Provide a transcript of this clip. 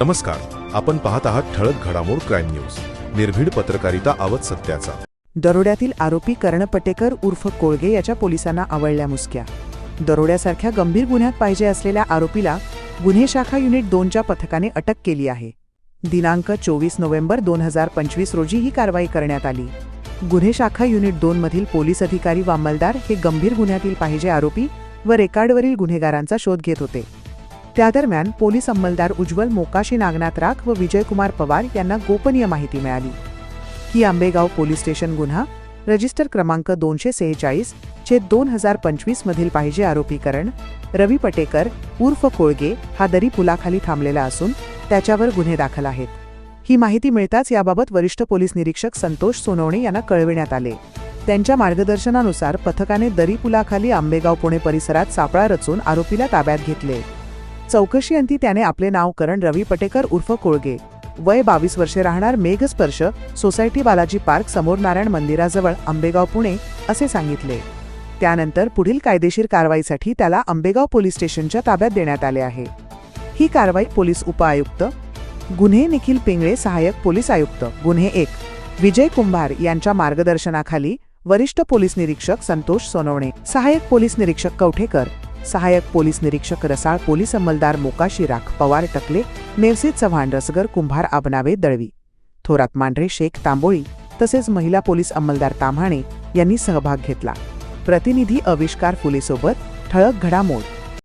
नमस्कार आपण पाहत आहात ठळक घडामोड क्राईम न्यूज. निर्भीड पत्रकारिता आवत सत्याचा. दरोड्यातील आरोपी कर्ण पटेकर उर्फ कोळगे याच्या पोलिसांना आवडल्या मुसक्या. दरोड्यासारख्या गंभीर गुन्ह्यात पाहिजे असलेल्या आरोपीला गुन्हे शाखा युनिट दोनच्या पथकाने अटक केली आहे. दिनांक चोवीस नोव्हेंबर दोन हजार पंचवीस रोजी ही कारवाई करण्यात आली. गुन्हे शाखा युनिट दोन मधील पोलीस अधिकारी व अंमलदार हे गंभीर गुन्ह्यातील पाहिजे आरोपी व रेकॉर्डवरील गुन्हेगारांचा शोध घेत होते. त्यादरम्यान पोलीस अंमलदार उज्ज्वल मोकाशी नागनाथ राख व विजयकुमार पवार यांना गोपनीय माहिती मिळाली. की आंबेगाव पोलीस स्टेशन गुन्हा रजिस्टर क्रमांक दोनशे सेहेचाळीस चे दोन हजार पंचवीस मधील पाहिजे आरोपीकरण रवी पटेकर उर्फ कोळगे हा दरी पुलाखाली थांबलेला असून त्याच्यावर गुन्हे दाखल आहेत. ही माहिती मिळताच याबाबत वरिष्ठ पोलीस निरीक्षक संतोष सोनवणे यांना कळविण्यात आले. त्यांच्या मार्गदर्शनानुसार पथकाने दरी पुलाखाली आंबेगाव पुणे परिसरात सापळा रचून आरोपीला ताब्यात घेतले. चौकशीअंती त्याने आपले नाव करण रवी पटेकर उर्फ कोळगे. वय बावीस वर्षे राहणार मेघस्पर्श सोसायटी बालाजी पार्क समोर नारायण मंदिराजवळ आंबेगाव पुणे असे सांगितले. त्यानंतर पुढील कायदेशीर कारवाईसाठी त्याला आंबेगाव पोलीस स्टेशनच्या ताब्यात देण्यात आले आहे. ही कारवाई पोलीस उपआयुक्त गुन्हे निखिल पिंगळे सहाय्यक पोलीस आयुक्त गुन्हे एक विजय कुंभार यांच्या मार्गदर्शनाखाली वरिष्ठ पोलीस निरीक्षक संतोष सोनवणे सहाय्यक पोलीस निरीक्षक कवठेकर सहाय्यक पोलीस निरीक्षक रसाळ पोलीस अंमलदार मोकाशी राख पवार टकले नेवसे चव्हाण रसगर कुंभार आबनावे दळवी. थोरात मांढरे शेख तांबोळी तसेच महिला पोलीस अंमलदार ताम्हाणे यांनी सहभाग घेतला. प्रतिनिधी अविष्कार फुलेसोबत ठळक घडामोड.